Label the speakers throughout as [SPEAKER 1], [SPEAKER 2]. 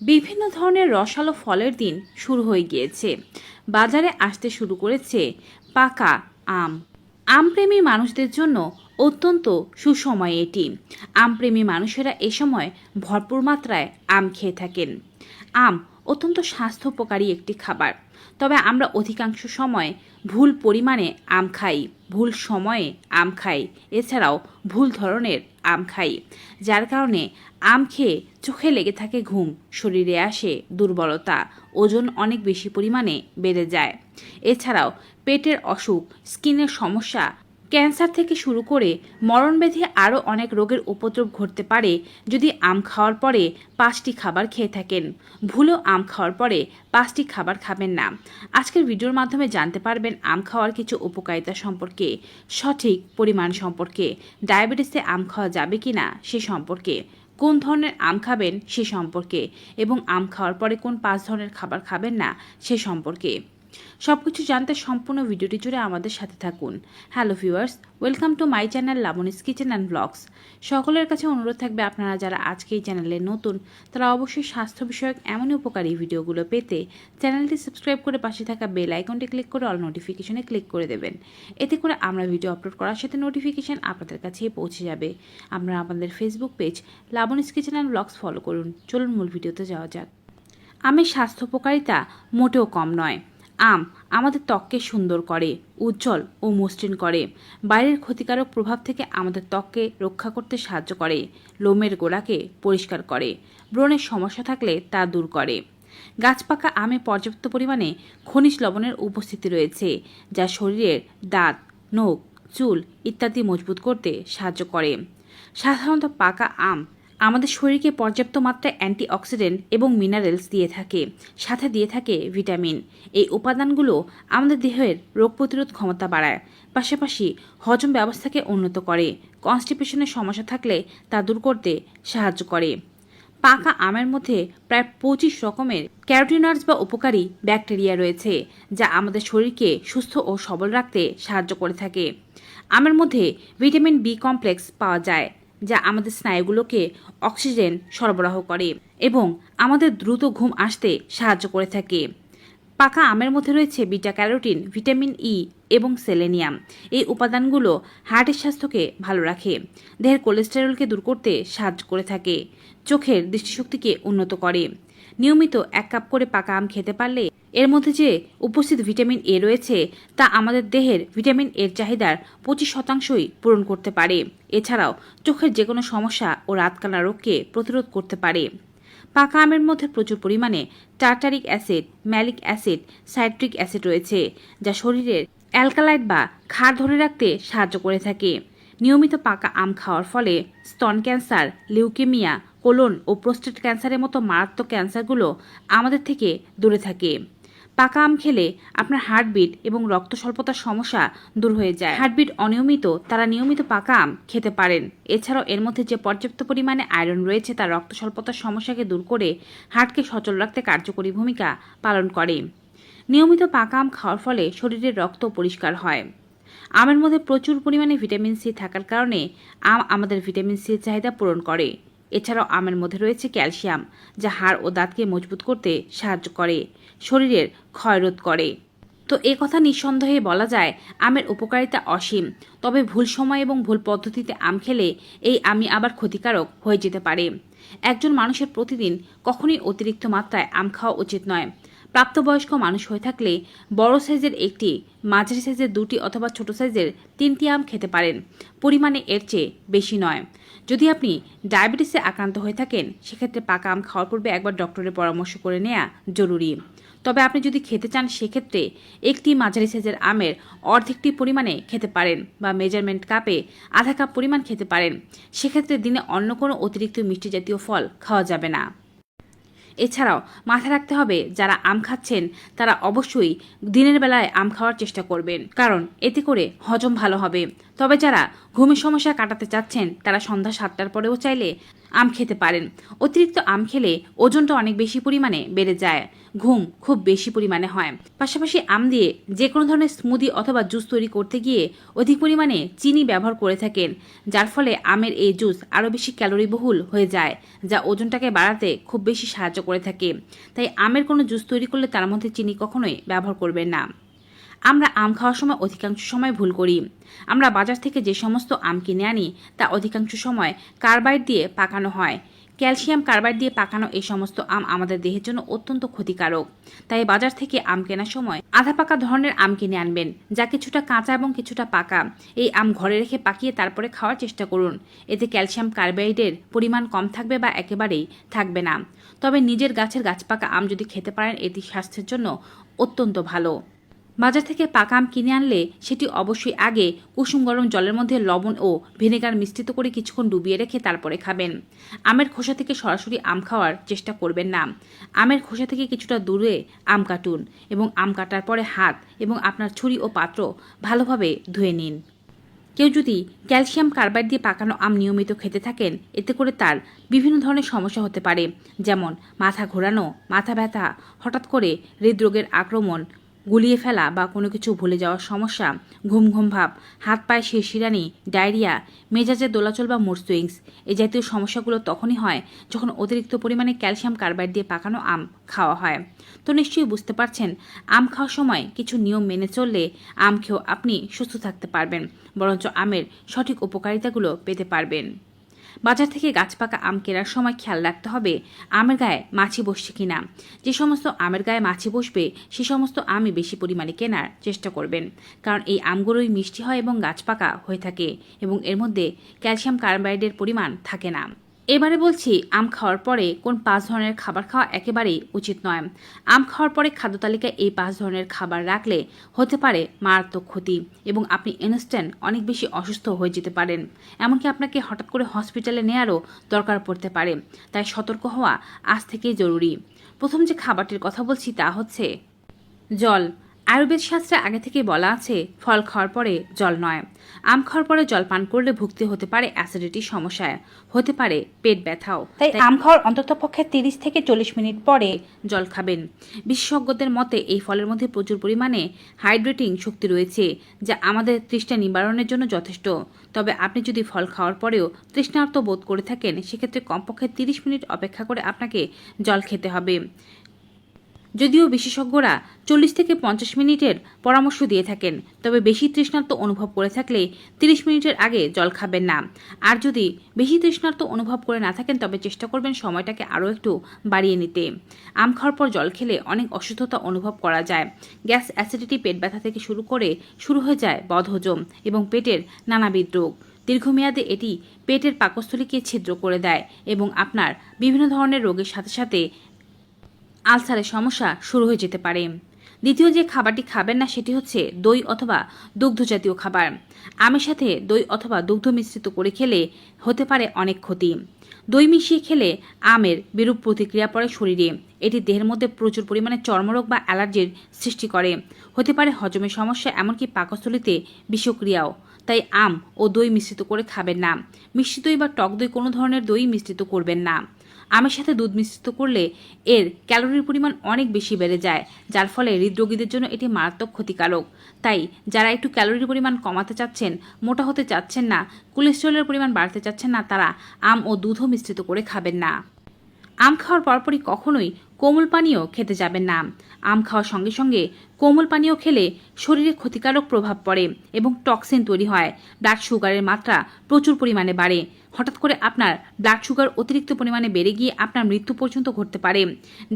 [SPEAKER 1] বিভিন্ন ধরনের রসালো ফলের দিন শুরু হয়ে গিয়েছে। বাজারে আসতে শুরু করেছে পাকা আম। আমপ্রেমী মানুষদের জন্য অত্যন্ত সুসময় এটি। আমপ্রেমী মানুষেরা এ সময় ভরপুর মাত্রায় আম খেয়ে থাকেন। আম অত্যন্ত স্বাস্থ্যোপকারী একটি খাবার। তবে আমরা অধিকাংশ সময় ভুল পরিমাণে আম খাই, ভুল সময়ে আম খাই। এছাড়াও ভুল ধরনের আম খাই, যার কারণে আম খেয়ে চোখে লেগে থাকে ঘুম, শরীরে আসে দুর্বলতা, ওজন অনেক বেশি পরিমাণে বেড়ে যায়। এছাড়াও পেটের অসুখ, স্কিনের সমস্যা ক্যান্সার থেকে শুরু করে মরণব্যাধি আরও অনেক রোগের উপদ্রব ঘটতে পারে যদি আম খাওয়ার পরে পাঁচটি খাবার খেয়ে থাকেন। ভুলেও আম খাওয়ার পরে পাঁচটি খাবার খাবেন না। আজকের ভিডিওর মাধ্যমে জানতে পারবেন আম খাওয়ার কিছু উপকারিতা সম্পর্কে, সঠিক পরিমাণ সম্পর্কে, ডায়াবেটিসে আম খাওয়া যাবে কি না সে সম্পর্কে, কোন ধরনের আম খাবেন সে সম্পর্কে এবং আম খাওয়ার পরে কোন পাঁচ ধরনের খাবার খাবেন না সে সম্পর্কে। সব কিছু জানতে সম্পূর্ণ ভিডিওটি জুড়ে আমাদের সাথে থাকুন। Hello viewers welcome to my channel Laboni's kitchen and blogs সকলের কাছে অনুরোধ থাকবে আপনারা যারা আজকে এই চ্যানেলে নতুন, তারা অবশ্যই স্বাস্থ্য বিষয়ক এমনই উপকারী ভিডিওগুলো পেতে চ্যানেলটি সাবস্ক্রাইব করে পাশে থাকা বেল আইকনটি ক্লিক করে অল নোটিফিকেশনে ক্লিক করে দেবেন। এতে করে আমরা ভিডিও আপলোড করার সাথে নোটিফিকেশন আপনাদের কাছেই পৌঁছে যাবে। আপনারা আমাদের Facebook page Laboni's kitchen and blogs follow করুন। চলুন মূল ভিডিওতে যাওয়া যাক। আমের স্বাস্থ্য উপকারিতা মোটেও কম নয়। আম আমাদের ত্বককে সুন্দর করে, উজ্জ্বল ও মসৃণ করে। বাইরের ক্ষতিকারক প্রভাব থেকে আমাদের ত্বককে রক্ষা করতে সাহায্য করে, লোমের গোড়াকে পরিষ্কার করে, ব্রণের সমস্যা থাকলে তা দূর করে। গাছপাকা আমে পর্যাপ্ত পরিমাণে খনিজ লবণের উপস্থিতি রয়েছে, যা শরীরের দাঁত, নখ, চুল ইত্যাদি মজবুত করতে সাহায্য করে। সাধারণত পাকা আম আমাদের শরীরকে পর্যাপ্ত মাত্রায় অ্যান্টিঅক্সিডেন্ট এবং মিনারেলস দিয়ে থাকে, সাথে দিয়ে থাকে ভিটামিন। এই উপাদানগুলো আমাদের দেহের রোগ প্রতিরোধ ক্ষমতা বাড়ায়, পাশাপাশি হজম ব্যবস্থাকে উন্নত করে, কনস্টিপেশনের সমস্যা থাকলে তা দূর করতে সাহায্য করে। পাকা আমের মধ্যে প্রায় পঁচিশ রকমের ক্যারোটিনয়েডস বা উপকারী ব্যাকটেরিয়া রয়েছে, যা আমাদের শরীরকে সুস্থ ও সবল রাখতে সাহায্য করে থাকে। আমের মধ্যে ভিটামিন বি কমপ্লেক্স পাওয়া যায় যা আমাদের স্নায়ুগুলোকে অক্সিজেন সরবরাহ করে এবং আমাদের দ্রুত ঘুম আসতে সাহায্য করে থাকে। পাকা আমের মধ্যে রয়েছে বিটা ক্যারোটিন ভিটামিন ই এবং সেলেনিয়াম। এই উপাদানগুলো হার্টের স্বাস্থ্যকে ভালো রাখে। দেহের কোলেস্টেরলকে দূর করতে সাহায্য করে থাকে। চোখের দৃষ্টিশক্তিকে উন্নত করে। নিয়মিত এক কাপ করে পাকা আম খেতে পারলে এর মধ্যে যে উপস্থিত ভিটামিন এ রয়েছে, তা আমাদের দেহের ভিটামিন এর চাহিদার পঁচিশ শতাংশই পূরণ করতে পারে। এছাড়াও, চোখের যে কোনো সমস্যা ও রাতকানা রোগকে প্রতিরোধ করতে পারে। পাকা আমের মধ্যে প্রচুর পরিমাণে tartaric acid, malic acid, citric acid রয়েছে, যা শরীরের অ্যালকালাইড বা ক্ষার ধরে রাখতে সাহায্য করে থাকে। নিয়মিত পাকা আম খাওয়ার ফলে স্তন ক্যান্সার, লিউকেমিয়া, কোলন ও প্রোস্টেট ক্যান্সারের মতো মারাত্মক ক্যান্সারগুলো আমাদের থেকে দূরে থাকে। পাকা আম খেলে আপনার হার্টবিট এবং রক্ত স্বল্পতার সমস্যা দূর হয়ে যায়। হার্টবিট অনিয়মিত, তারা নিয়মিত পাকা আম খেতে পারেন। এছাড়াও এর মধ্যে যে পর্যাপ্ত পরিমাণে আয়রন রয়েছে, তা রক্ত স্বল্পতার সমস্যাকে দূর করে হার্টকে সচল রাখতে কার্যকরী ভূমিকা পালন করে। নিয়মিত পাকা আম খাওয়ার ফলে শরীরের রক্ত পরিষ্কার হয়। আমের মধ্যে প্রচুর পরিমাণে ভিটামিন সি থাকার কারণে আম আমাদের ভিটামিন সির চাহিদা পূরণ করে। এছাড়াও আমের মধ্যে রয়েছে ক্যালসিয়াম, যা হাড় ও দাঁতকে মজবুত করতে সাহায্য করে। শরীরের ক্ষয়রোধ করে। তো এ কথা নিঃসন্দেহে বলা যায়, আমের উপকারিতা অসীম। তবে ভুল সময় এবং ভুল পদ্ধতিতে আম খেলে এই আমি আবার ক্ষতিকারক হয়ে যেতে পারে। একজন মানুষের প্রতিদিন কখনোই অতিরিক্ত মাত্রায় আম খাওয়া উচিত নয়। প্রাপ্তবয়স্ক মানুষ হয়ে থাকলে বড় সাইজের একটি, মাঝারি সাইজের দুটি অথবা ছোট সাইজের তিনটি আম খেতে পারেন। পরিমাণে এর চেয়ে বেশি নয়। যদি আপনি ডায়াবেটিসে আক্রান্ত হয়ে থাকেন, সেক্ষেত্রে পাকা আম খাওয়ার পূর্বে একবার ডক্টরের পরামর্শ করে নেওয়া জরুরি। তবে আপনি যদি খেতে চান, সেক্ষেত্রে একটি মাঝারি সাইজের আমের অর্ধেকটি পরিমাণে খেতে পারেন বা মেজারমেন্ট কাপে আধা কাপ পরিমাণ খেতে পারেন। সেক্ষেত্রে দিনে অন্য কোনো অতিরিক্ত মিষ্টি জাতীয় ফল খাওয়া যাবে না। এছাড়াও মাথায় রাখতে হবে, যারা আম খাচ্ছেন, তারা অবশ্যই দিনের বেলায় আম খাওয়ার চেষ্টা করবেন। কারণ এতে করে হজম ভালো হবে। তবে যারা ঘুমের সমস্যা কাটাতে চাচ্ছেন, তারা সন্ধ্যা সাতটার পরেও চাইলে আম খেতে পারেন। অতিরিক্ত আম খেলে ওজনটা অনেক বেশি পরিমাণে বেড়ে যায়। ঘুম খুব বেশি পরিমাণে হয়। পাশাপাশি আম দিয়ে যে কোনো ধরনের স্মুদি অথবা জুস তৈরি করতে গিয়ে অধিক পরিমাণে চিনি ব্যবহার করে থাকেন, যার ফলে আমের এই জুস আরও বেশি ক্যালোরিবহুল হয়ে যায়, যা ওজনটাকে বাড়াতে খুব বেশি সাহায্য করে থাকে। তাই আমের কোনো জুস তৈরি করলে তার মধ্যে চিনি কখনোই ব্যবহার করবেন না। আমরা আম খাওয়ার সময় অধিকাংশ সময় ভুল করি। আমরা বাজার থেকে যে সমস্ত আম কিনে আনি, তা অধিকাংশ সময় কার্বাইড দিয়ে পাকানো হয়। ক্যালসিয়াম কার্বাইড দিয়ে পাকানো এই সমস্ত আম আমাদের দেহের জন্য অত্যন্ত ক্ষতিকারক। তাই বাজার থেকে আম কেনার সময় আধা পাকা ধরনের আম কিনে আনবেন, যা কিছুটা কাঁচা এবং কিছুটা পাকা। এই আম ঘরে রেখে পাকিয়ে তারপরে খাওয়ার চেষ্টা করুন। এতে ক্যালসিয়াম কার্বাইডের পরিমাণ কম থাকবে বা একেবারেই থাকবে না। তবে নিজের গাছের গাছ পাকা আম যদি খেতে পারেন, এটি স্বাস্থ্যের জন্য অত্যন্ত ভালো। বাজার থেকে পাকা আম কিনে আনলে সেটি অবশ্যই আগে কুসুম গরম জলের মধ্যে লবণ ও ভিনেগার মিশ্রিত করে কিছুক্ষণ ডুবিয়ে রেখে তারপরে খাবেন। আমের খোসা থেকে সরাসরি আম খাওয়ার চেষ্টা করবেন না। আমের খোসা থেকে কিছুটা দূরে আম কাটুন এবং আম কাটার পরে হাত এবং আপনার ছুরি ও পাত্র ভালোভাবে ধুয়ে নিন। কেউ যদি ক্যালসিয়াম কার্বাইড দিয়ে পাকানো আম নিয়মিত খেতে থাকেন, এতে করে তার বিভিন্ন ধরনের সমস্যা হতে পারে। যেমন মাথা ঘোরানো, মাথা ব্যথা, হঠাৎ করে হৃদরোগের আক্রমণ গুলিয়ে ফেলা বা কোনো কিছু ভুলে যাওয়ার সমস্যা, ঘুম ঘুম ভাব, হাত পায়ে শিরশিরানি ডায়রিয়া মেজাজের দোলাচল বা মুড সুইংস এই জাতীয় সমস্যাগুলো তখনই হয় যখন অতিরিক্ত পরিমাণে ক্যালসিয়াম কার্বাইড দিয়ে পাকানো আম খাওয়া হয়। তো নিশ্চয়ই বুঝতে পারছেন, আম খাওয়ার সময় কিছু নিয়ম মেনে চললে আম খেয়েও আপনি সুস্থ থাকতে পারবেন, বরঞ্চ আমের সঠিক উপকারিতাগুলো পেতে পারবেন। বাজার থেকে গাছ পাকা আম কেনার সময় খেয়াল রাখতে হবে, আমের গায়ে মাছি বসছে কিনা। যে সমস্ত আমের গায়ে মাছি বসবে, সে সমস্ত আমই বেশি পরিমাণে কেনার চেষ্টা করবেন। কারণ এই আমগুলোই মিষ্টি হয় এবং গাছ পাকা হয়ে থাকে এবং এর মধ্যে ক্যালসিয়াম কার্বাইডের পরিমাণ থাকে না। এবারে বলছি, আম খাওয়ার পরে কোন পাঁচ ধরনের খাবার খাওয়া একেবারেই উচিত নয়। আম খাওয়ার পরে খাদ্য তালিকায় এই পাঁচ ধরনের খাবার রাখলে হতে পারে মারাত্মক ক্ষতি এবং আপনি ইনস্ট্যান্ট অনেক বেশি অসুস্থ হয়ে যেতে পারেন। এমনকি আপনাকে হঠাৎ করে হসপিটালে নেওয়ারও দরকার পড়তে পারে। তাই সতর্ক হওয়া আজ থেকেই জরুরি। প্রথম যে খাবারটির কথা বলছি তা হচ্ছে জল। আয়ুর্বেদ শাস্ত্রে আগে থেকে বলা আছে ফল খাওয়ার পরে জল নয়। আম খাওয়ার পরে জল পান করলে ভুগতে হতে পারে অ্যাসিডিটির সমস্যায় হতে পারে পেট ব্যথাও। তাই আম খাওয়ার অন্তত পক্ষে তিরিশ থেকে চল্লিশ মিনিট পরে জল খাবেন। বিশেষজ্ঞদের মতে এই ফলের মধ্যে প্রচুর পরিমাণে হাইড্রেটিং শক্তি রয়েছে যা আমাদের তৃষ্ণা নিবারণের জন্য যথেষ্ট। তবে আপনি যদি ফল খাওয়ার পরেও তৃষ্ণার্ত বোধ করে থাকেন সেক্ষেত্রে কমপক্ষে তিরিশ মিনিট অপেক্ষা করে আপনাকে জল খেতে হবে। যদিও বিশেষজ্ঞরা চল্লিশ থেকে পঞ্চাশ মিনিটের পরামর্শ দিয়ে থাকেন, তবে বেশি তৃষ্ণার্ত অনুভব করে থাকলে তিরিশ মিনিটের আগে জল খাবেন না। আর যদি বেশি তৃষ্ণার্ত অনুভব করে না থাকেন, তবে চেষ্টা করবেন সময়টাকে আরও একটু বাড়িয়ে নিতে। আম খাওয়ার পর জল খেলে অনেক অসুস্থতা অনুভব করা যায়। গ্যাস, অ্যাসিডিটি, পেট ব্যথা থেকে শুরু করে শুরু হয়ে যায় বদহজম এবং পেটের নানাবিধ রোগ। দীর্ঘমেয়াদে এটি পেটের পাকস্থলীকে ছিদ্র করে দেয় এবং আপনার বিভিন্ন ধরনের রোগের সাথে সাথে আলসারের সমস্যা শুরু হয়ে যেতে পারে। দ্বিতীয় যে খাবারটি খাবেন না সেটি হচ্ছে দই অথবা দুগ্ধ জাতীয় খাবার। আমের সাথে দই অথবা দুগ্ধ মিশ্রিত করে খেলে হতে পারে অনেক ক্ষতি। দই মিশিয়ে খেলে আমের বিরূপ প্রতিক্রিয়া পড়ে শরীরে। এটি দেহের মধ্যে প্রচুর পরিমাণে চর্মরোগ বা অ্যালার্জির সৃষ্টি করে। হতে পারে হজমের সমস্যা, এমনকি পাকস্থলিতে বিষক্রিয়াও। তাই আম ও দই মিশ্রিত করে খাবেন না। মিষ্টি দই বা টক দই কোনো ধরনের দই মিশ্রিত করবেন না। আমের সাথে দুধ মিশ্রিত করলে এর ক্যালোরির পরিমাণ অনেক বেশি বেড়ে যায়, যার ফলে হৃদরোগীদের জন্য এটি মারাত্মক ক্ষতিকারক। তাই, যারা একটু ক্যালোরির পরিমাণ কমাতে চাচ্ছেন, মোটা হতে চাচ্ছেন না, কোলেস্ট্রলের পরিমাণ বাড়তে চাচ্ছেন না, তারা আম ও দুধও মিশ্রিত করে খাবেন না। আম খাওয়ার পরপরই কখনোই কোমল পানীয় খেতে যাবেন না। আম খাওয়ার সঙ্গে সঙ্গে কোমল পানীয় খেলে শরীরে ক্ষতিকারক প্রভাব পড়ে এবং টক্সিন তৈরি হয়। ব্লাড সুগারের মাত্রা প্রচুর পরিমাণে বাড়ে। হঠাৎ করে আপনার ব্লাড সুগার অতিরিক্ত পরিমাণে বেড়ে গিয়ে আপনার মৃত্যু পর্যন্ত ঘটতে পারে।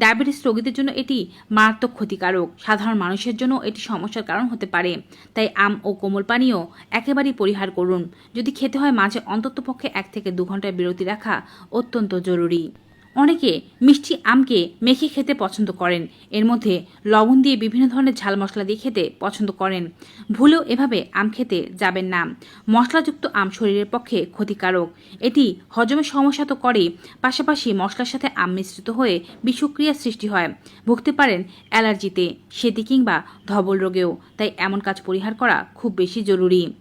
[SPEAKER 1] ডায়াবেটিস রোগীদের জন্য এটি মারাত্মক ক্ষতিকারক। সাধারণ মানুষের জন্য এটি সমস্যার কারণ হতে পারে। তাই আম ও কোমল পানীয় একেবারেই পরিহার করুন। যদি খেতে হয় মাঝে অন্ততপক্ষে এক থেকে দু ঘণ্টার বিরতি রাখা অত্যন্ত জরুরি। অনেকে মিষ্টি আমকে মেখে খেতে পছন্দ করেন। এর মধ্যে লবণ দিয়ে বিভিন্ন ধরনের ঝাল মশলা দিয়ে খেতে পছন্দ করেন। ভুলেও এভাবে আম খেতে যাবেন না। মশলাযুক্ত আম শরীরের পক্ষে ক্ষতিকারক। এটি হজমের সমস্যা তো করে পাশাপাশি মশলার সাথে আম মিশ্রিত হয়ে বিষক্রিয়ার সৃষ্টি হয়। ভুগতে পারেন অ্যালার্জিতে, সেতি কিংবা ধবল রোগেও, তাই এমন কাজ পরিহার করা খুব বেশি জরুরি।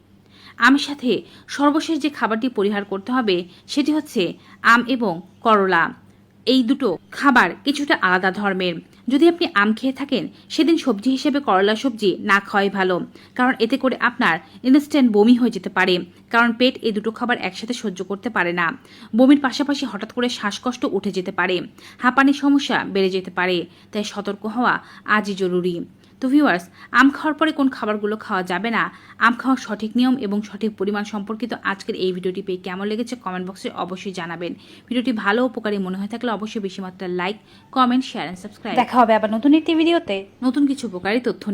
[SPEAKER 1] আমের সাথে সর্বশেষ যে খাবারটি পরিহার করতে হবে, সেটি হচ্ছে আম এবং করলা। এই দুটো খাবার কিছুটা আলাদা ধর্মের। যদি আপনি আম খেয়ে থাকেন, সেদিন সবজি হিসেবে করলা সবজি না খাওয়াই ভালো, কারণ এতে করে আপনার ইনস্ট্যান্ট বমি হয়ে যেতে পারে, কারণ পেট এই দুটো খাবার একসাথে সহ্য করতে পারে না। বমির পাশাপাশি হঠাৎ করে শ্বাসকষ্ট উঠে যেতে পারে, হাঁপানির সমস্যা বেড়ে যেতে পারে, তাই সতর্ক হওয়া আজই জরুরি। তো ভিউয়ার্স আম খাওয়ার পরে কোন খাবারগুলো খাওয়া যাবে না? আম খাওয়ার সঠিক নিয়ম এবং সঠিক পরিমাণ সম্পর্কিত আজকের এই ভিডিওটি পেয়ে কেমন লেগেছে কমেন্ট বক্সে অবশ্যই জানাবেন। ভিডিওটি ভালো উপকারী মনে হয়ে থাকলে অবশ্যই বেশি মাত্রায় like comment share and subscribe দেখা হবে আবার নতুন একটি ভিডিওতে নতুন কিছু উপকারী তথ্য নিয়ে।